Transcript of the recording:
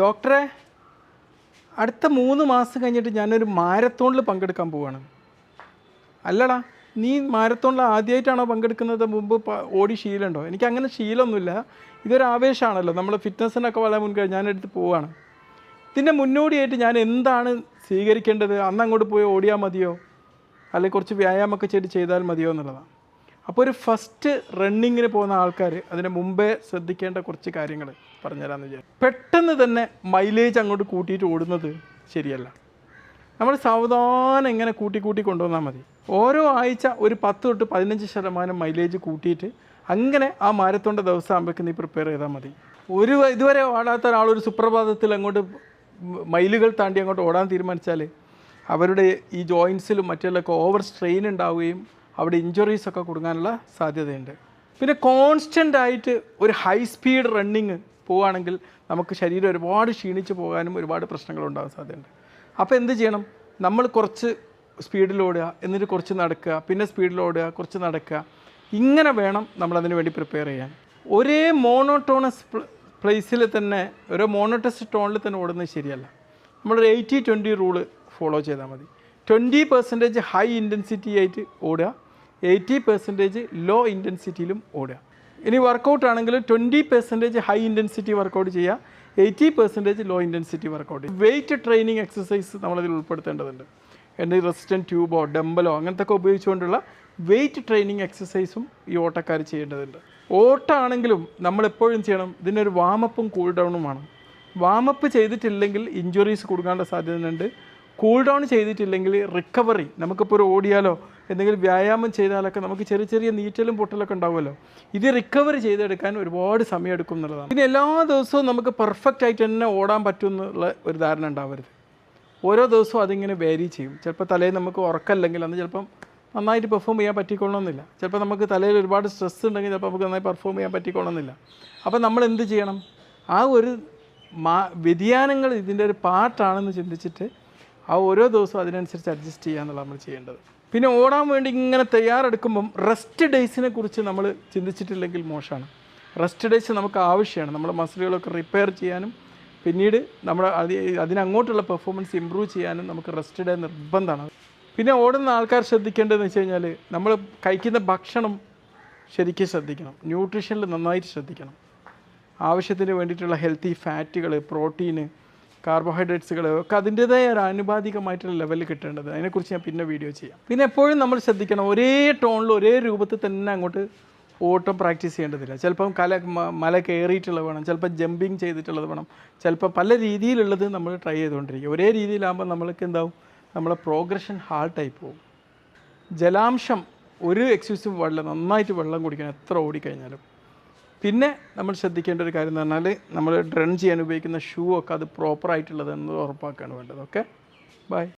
ഡോക്ടറെ അടുത്ത മൂന്ന് മാസം കഴിഞ്ഞിട്ട് ഞാനൊരു മാരത്തോണിൽ പങ്കെടുക്കാൻ പോവാണ്. അല്ലടാ നീ മാരത്തോണിൽ ആദ്യമായിട്ടാണോ പങ്കെടുക്കുന്നത്? മുമ്പ് ഓടി ശീലമുണ്ടോ? എനിക്ക് അങ്ങനെ ശീലമൊന്നുമില്ല. ഇതൊരു ആവേശമാണല്ലോ. നമ്മൾ ഫിറ്റ്നസ്സിനൊക്കെ വളരെ മുൻകൈ ഞാനെടുത്ത് പോവാണ്. ഇതിന്റെ മുന്നോടിയായിട്ട് ഞാൻ എന്താണ് സ്വീകരിക്കേണ്ടത്? അന്ന് അങ്ങോട്ട് പോയി ഓടിയാൽ മതിയോ? അല്ലെങ്കിൽ കുറച്ച് വ്യായാമമൊക്കെ ചെയ്ത് ചെയ്താൽ മതിയോ എന്നുള്ളതാണ്. അപ്പോൾ ഒരു ഫസ്റ്റ് റണ്ണിങ്ങിന് പോകുന്ന ആൾക്കാർ അതിന് മുമ്പേ ശ്രദ്ധിക്കേണ്ട കുറച്ച് കാര്യങ്ങൾ പറഞ്ഞുതരാമെന്ന് വിചാരിച്ചു. പെട്ടെന്ന് തന്നെ മൈലേജ് അങ്ങോട്ട് കൂട്ടിയിട്ട് ഓടുന്നത് ശരിയല്ല. നമ്മൾ സാവധാനം ഇങ്ങനെ കൂട്ടി കൂട്ടി കൊണ്ടുവന്നാൽ മതി. ഓരോ ആഴ്ച ഒരു പത്ത് തൊട്ട് പതിനഞ്ച് ശതമാനം മൈലേജ് കൂട്ടിയിട്ട് അങ്ങനെ ആ മാരത്തോണ്ട ദിവസം ആകുമ്പോഴേക്ക് നീ പ്രിപ്പയർ ചെയ്താൽ മതി. ഒരു ഇതുവരെ ഓടാത്ത ഒരാൾ ഒരു സുപ്രഭാതത്തിൽ അങ്ങോട്ട് മൈലുകൾ താണ്ടി അങ്ങോട്ട് ഓടാൻ തീരുമാനിച്ചാൽ അവരുടെ ഈ ജോയിൻസിലും മറ്റുള്ളൊക്കെ ഓവർ സ്ട്രെയിൻ ഉണ്ടാവുകയും അവിടെ ഇഞ്ചുറീസ് ഒക്കെ കൊടുക്കാനുള്ള സാധ്യതയുണ്ട്. പിന്നെ കോൺസ്റ്റന്റ് ആയിട്ട് ഒരു ഹൈ സ്പീഡ് റണ്ണിങ് പോവുകയാണെങ്കിൽ നമുക്ക് ശരീരം ഒരുപാട് ക്ഷീണിച്ച് പോകാനും ഒരുപാട് പ്രശ്നങ്ങൾ ഉണ്ടാകാൻ സാധ്യതയുണ്ട്. അപ്പോൾ എന്ത് ചെയ്യണം? നമ്മൾ കുറച്ച് സ്പീഡിൽ ഓടുക എന്നിട്ട് കുറച്ച് നടക്കുക പിന്നെ സ്പീഡിൽ ഓടുക കുറച്ച് നടക്കുക. ഇങ്ങനെ വേണം നമ്മൾ അതിന് വേണ്ടി പ്രിപ്പയർ ചെയ്യാൻ. ഒരേ മോണോട്ടോണസ് പ്ലേസിൽ തന്നെ ഓരോ മോണോട്ടസ് ടോണിൽ തന്നെ ഓടുന്നത് ശരിയല്ല. നമ്മളൊരു എയ്റ്റി ട്വന്റി റൂൾ ഫോളോ ചെയ്താൽ മതി. ട്വന്റി പെർസെന്റേജ് ഹൈ ഇന്റൻസിറ്റി ആയിട്ട് ഓടുക എയ്റ്റി പെർസെന്റേജ് ലോ ഇന്റൻസിറ്റിയിലും ഓടുക. ഇനി വർക്കൗട്ട് ആണെങ്കിൽ twenty percentage high intensity workout ചെയ്യുക eighty percentage low intensity workout weight training exercise നമ്മളതിൽ ഉൾപ്പെടുത്തേണ്ടതുണ്ട്. എന്റെ റെസിസ്റ്റന്റ് ട്യൂബോ ഡംബലോ അങ്ങനത്തെ ഒക്കെ ഉപയോഗിച്ചുകൊണ്ടുള്ള വെയിറ്റ് ട്രെയിനിങ് എക്സസൈസും ഈ ഓട്ടക്കാർ ചെയ്യേണ്ടതുണ്ട്. ഓട്ടമാണെങ്കിലും നമ്മളെപ്പോഴും ചെയ്യണം ഇതിനൊരു വാമപ്പും കൂൾ ഡൗണും വേണം. വാമപ്പ് ചെയ്തിട്ടില്ലെങ്കിൽ ഇഞ്ചുറീസ് കൊടുക്കാനുള്ള സാധ്യതയുണ്ട്. കൂൾ ഡൗൺ ചെയ്തിട്ടില്ലെങ്കിൽ റിക്കവറി നമുക്കിപ്പോൾ ഒരു ഓടിയാലോ എന്തെങ്കിലും വ്യായാമം ചെയ്താലൊക്കെ നമുക്ക് ചെറിയ ചെറിയ നീറ്റലും പൊട്ടലൊക്കെ ഉണ്ടാവുമല്ലോ. ഇത് റിക്കവറി ചെയ്തെടുക്കാൻ ഒരുപാട് സമയം എടുക്കും എന്നുള്ളതാണ്. പിന്നെ എല്ലാ ദിവസവും നമുക്ക് പെർഫെക്റ്റ് ആയിട്ട് തന്നെ ഓടാൻ പറ്റും എന്നുള്ള ഒരു ധാരണ ഉണ്ടാവരുത്. ഓരോ ദിവസവും അതിങ്ങനെ വേരി ചെയ്യും. ചിലപ്പോൾ തലയിൽ നമുക്ക് ഉറക്കല്ലെങ്കിൽ അന്ന് ചിലപ്പം നന്നായിട്ട് പെർഫോം ചെയ്യാൻ പറ്റിക്കൊള്ളണമെന്നില്ല. ചിലപ്പോൾ നമുക്ക് തലയിൽ ഒരുപാട് സ്ട്രെസ് ഉണ്ടെങ്കിൽ ചിലപ്പോൾ നമുക്ക് നന്നായി പെർഫോം ചെയ്യാൻ പറ്റിക്കൊള്ളണമെന്നില്ല. അപ്പോൾ നമ്മൾ എന്ത് ചെയ്യണം? ആ ഒരു മാ വ്യതിയാനങ്ങൾ ഇതിന്റെ ഒരു പാർട്ടാണെന്ന് ചിന്തിച്ചിട്ട് ആ ഓരോ ദിവസവും അതിനനുസരിച്ച് അഡ്ജസ്റ്റ് ചെയ്യുക എന്നുള്ളത് നമ്മൾ ചെയ്യേണ്ടത്. പിന്നെ ഓടാൻ വേണ്ടി ഇങ്ങനെ തയ്യാറെടുക്കുമ്പം റെസ്റ്റ് ഡേയ്സിനെ കുറിച്ച് നമ്മൾ ചിന്തിച്ചിട്ടില്ലെങ്കിൽ മോശമാണ്. റെസ്റ്റ് ഡേയ്സ് നമുക്ക് ആവശ്യമാണ്. നമ്മുടെ മസിലുകളൊക്കെ റിപ്പയർ ചെയ്യാനും പിന്നീട് നമ്മുടെ അതി അതിനങ്ങോട്ടുള്ള പെർഫോമൻസ് ഇമ്പ്രൂവ് ചെയ്യാനും നമുക്ക് റെസ്റ്റ് ഡേ നിർബന്ധമാണ്. പിന്നെ ഓടുന്ന ആൾക്കാർ ശ്രദ്ധിക്കേണ്ടതെന്ന് വെച്ച് കഴിഞ്ഞാൽ നമ്മൾ കഴിക്കുന്ന ഭക്ഷണം ശരിക്കും ശ്രദ്ധിക്കണം. ന്യൂട്രീഷനിൽ നന്നായിട്ട് ശ്രദ്ധിക്കണം. ആവശ്യത്തിന് വേണ്ടിയിട്ടുള്ള ഹെൽത്തി ഫാറ്റുകൾ പ്രോട്ടീന് കാർബോഹൈഡ്രേറ്റ്സുകൾ ഒക്കെ അതിന്റേതായ ഒരു ആനുപാതികമായിട്ടുള്ള ലെവലിൽ കിട്ടേണ്ടത്. അതിനെക്കുറിച്ച് ഞാൻ പിന്നെ വീഡിയോ ചെയ്യാം. പിന്നെ എപ്പോഴും നമ്മൾ ശ്രദ്ധിക്കണം ഒരേ ടോണിൽ ഒരേ രൂപത്തിൽ തന്നെ അങ്ങോട്ട് ഓട്ടം പ്രാക്ടീസ് ചെയ്യേണ്ടതില്ല. ചിലപ്പം കല മല കയറിയിട്ടുള്ളത് വേണം ചിലപ്പോൾ ജമ്പിങ് ചെയ്തിട്ടുള്ളത് വേണം. ചിലപ്പോൾ പല രീതിയിലുള്ളത് നമ്മൾ ട്രൈ ചെയ്തുകൊണ്ടിരിക്കും. ഒരേ രീതിയിലാകുമ്പോൾ നമ്മൾക്ക് എന്താവും? നമ്മളെ പ്രോഗ്രഷൻ ഹാൾട്ടായി പോകും. ജലാംശം ഒരു എക്സ്ക്യൂസും വെള്ളം നന്നായിട്ട് വെള്ളം കുടിക്കണം എത്ര ഓടിക്കഴിഞ്ഞാലും. പിന്നെ നമ്മൾ ശ്രദ്ധിക്കേണ്ട ഒരു കാര്യം എന്ന് പറഞ്ഞാൽ നമ്മൾ ഡ്രൺ ചെയ്യാൻ ഉപയോഗിക്കുന്ന ഷൂ ഒക്കെ അത് പ്രോപ്പറായിട്ടുള്ളതെന്ന് ഉറപ്പാക്കുകയാണ് വേണ്ടത്. Okay bye